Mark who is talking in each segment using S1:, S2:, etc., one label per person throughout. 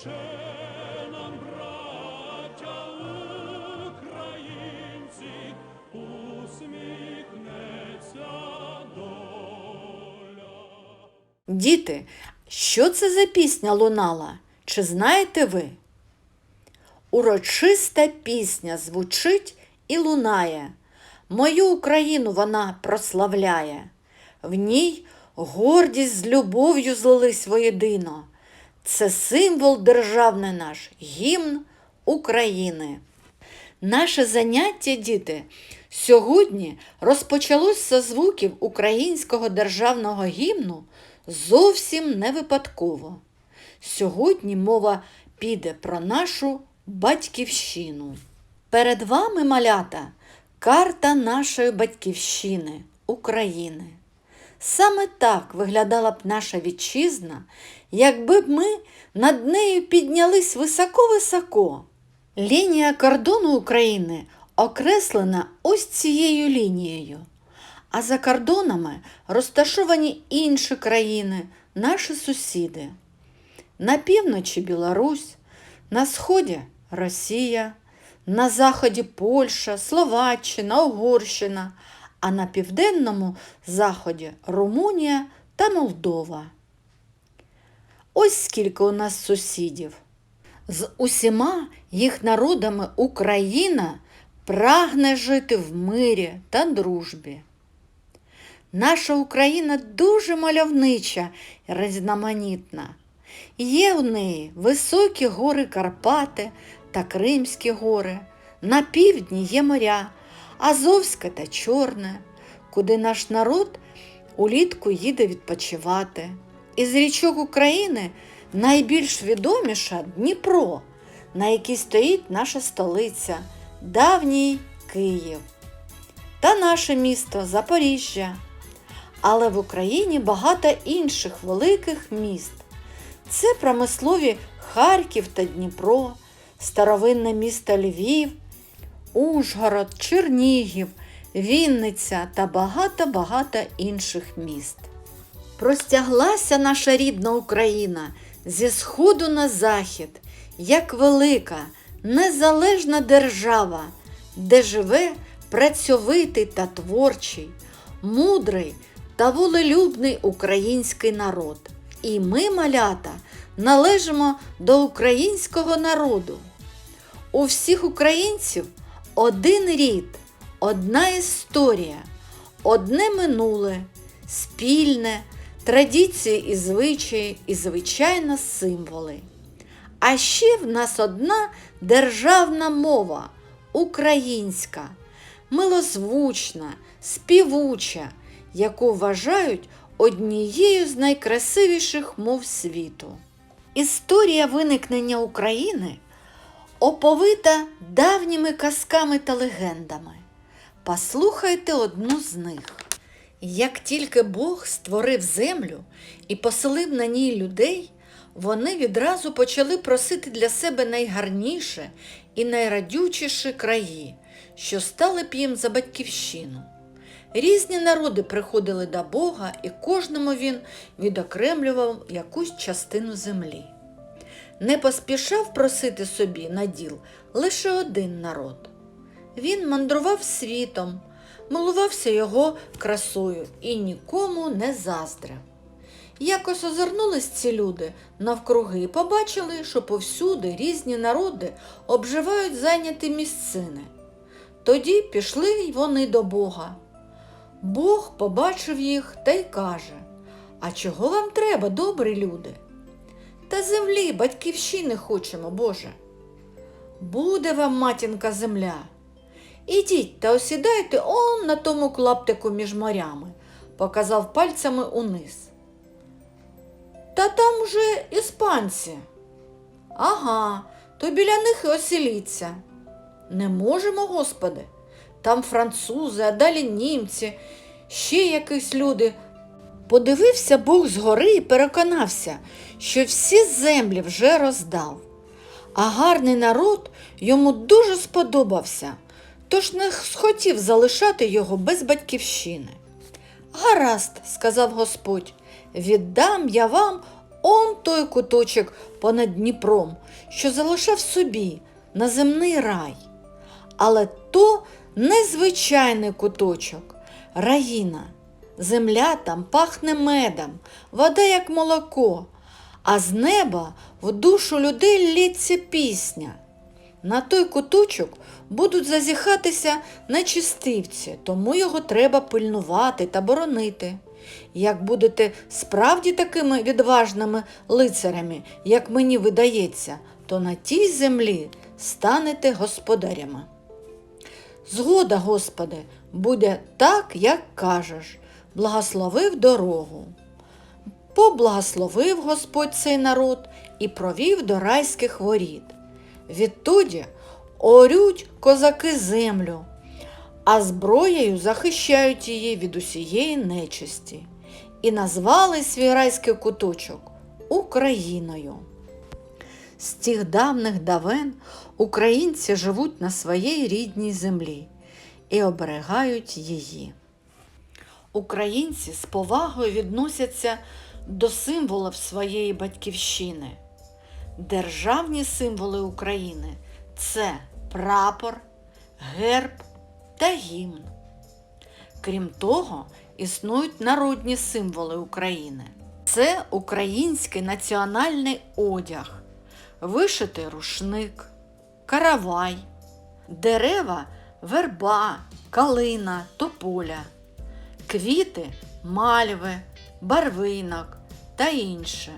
S1: Ще нам, браття українці, усміхнеться.
S2: Діти, що це за пісня лунала? Чи знаєте ви? Урочиста пісня звучить і лунає. Мою Україну вона прославляє. В ній гордість з любов'ю злились воєдино. Це символ державний наш, гімн України. Наше заняття, діти, сьогодні розпочалось зі звуків українського державного гімну зовсім не випадково. Сьогодні мова піде про нашу батьківщину. Перед вами, малята, карта нашої батьківщини України. Саме так виглядала б наша вітчизна, якби б ми над нею піднялись високо-високо. Лінія кордону України окреслена ось цією лінією. А за кордонами розташовані інші країни, наші сусіди. На півночі Білорусь, на сході Росія, на заході Польща, Словаччина, Угорщина, а на південному заході Румунія та Молдова. Ось скільки у нас сусідів. З усіма їх народами Україна прагне жити в мирі та дружбі. Наша Україна дуже мальовнича і різноманітна. Є в неї високі гори Карпати та Кримські гори. На півдні є моря, Азовське та Чорне, куди наш народ улітку їде відпочивати. Із річок України найбільш відоміша Дніпро, на якій стоїть наша столиця, давній Київ. Та наше місто Запоріжжя. Але в Україні багато інших великих міст. Це промислові Харків та Дніпро, старовинне місто Львів, Ужгород, Чернігів, Вінниця та багато-багато інших міст. Простяглася наша рідна Україна зі сходу на захід, як велика, незалежна держава, де живе працьовитий та творчий, мудрий та волелюбний український народ. І ми, малята, належимо до українського народу. У всіх українців один рід, одна історія, одне минуле, спільне, традиції і звичаї, і, звичайно, символи. А ще в нас одна державна мова українська, милозвучна, співуча, яку вважають однією з найкрасивіших мов світу. Історія виникнення України оповита давніми казками та легендами. Послухайте одну з них. Як тільки Бог створив землю і поселив на ній людей, вони відразу почали просити для себе найгарніше і найрадючіші краї, що стали б їм за батьківщину. Різні народи приходили до Бога, і кожному він відокремлював якусь частину землі. Не поспішав просити собі на діл лише один народ. Він мандрував світом, милувався його красою і нікому не заздрив. Якось озирнулись ці люди навкруги і побачили, що повсюди різні народи обживають зайняті місцини. Тоді пішли й вони до Бога. Бог побачив їх та й каже, а чого вам треба, добрі люди? Та землі, батьківщини хочемо, Боже. Буде вам, матінка, земля. Ідіть та осідайте он на тому клаптику між морями, показав пальцями униз. Та там уже іспанці. Ага, то біля них і осіліться. Не можемо, Господи. Там французи, а далі німці, ще якісь люди. Подивився Бог згори і переконався, що всі землі вже роздав. А гарний народ йому дуже сподобався, тож не схотів залишати його без батьківщини. Гаразд, сказав Господь, віддам я вам он той куточок понад Дніпром, що залишав собі на земний рай. Але то незвичайний куточок, раїна. Земля там пахне медом, вода як молоко, а з неба в душу людей лється пісня. На той куточок будуть зазіхатися нечистивці, тому його треба пильнувати та боронити. Як будете справді такими відважними лицарями, як мені видається, то на тій землі станете господарями. Згода, Господи, буде так, як кажеш, благословив дорогу. Поблагословив Господь цей народ і провів до райських воріт. Відтоді орють козаки землю, а зброєю захищають її від усієї нечисті. І назвали свій райський куточок Україною. З тих давних давен українці живуть на своїй рідній землі і оберігають її. Українці з повагою відносяться до символів своєї батьківщини. Державні символи України це прапор, герб та гімн. Крім того, існують народні символи України. Це український національний одяг, вишитий рушник, каравай, дерева, верба, калина, тополя, квіти, мальви, барвинок та інше,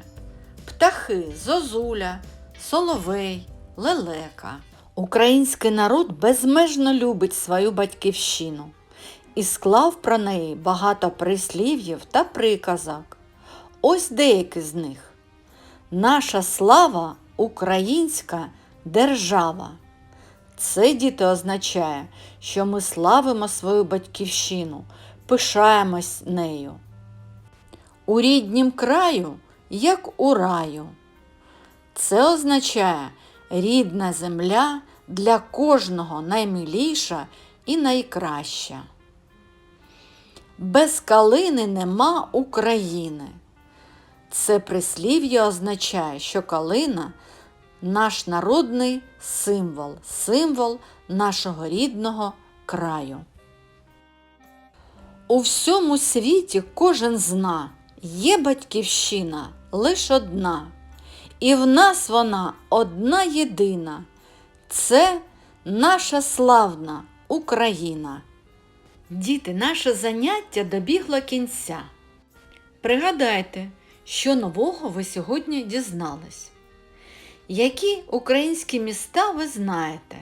S2: птахи, зозуля, соловей, лелека. Український народ безмежно любить свою батьківщину і склав про неї багато прислів'їв та приказок. Ось деякі з них. Наша слава українська держава. Це діти означає, що ми славимо свою батьківщину, пишаємось нею. У ріднім краю, як у раю. Це означає рідна земля для кожного наймиліша і найкраща. Без калини нема України. Це прислів'я означає, що калина наш народний символ, символ нашого рідного краю. У всьому світі кожен зна, є батьківщина лиш одна, і в нас вона одна єдина. Це наша славна Україна. Діти, наше заняття добігло кінця. Пригадайте, що нового ви сьогодні дізнались. Які українські міста ви знаєте?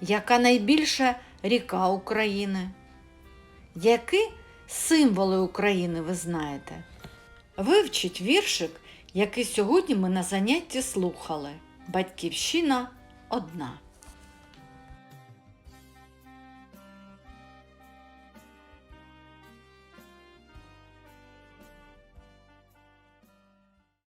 S2: Яка найбільша ріка України? Які символи України ви знаєте? Вивчіть віршик, який сьогодні ми на занятті слухали. Батьківщина одна.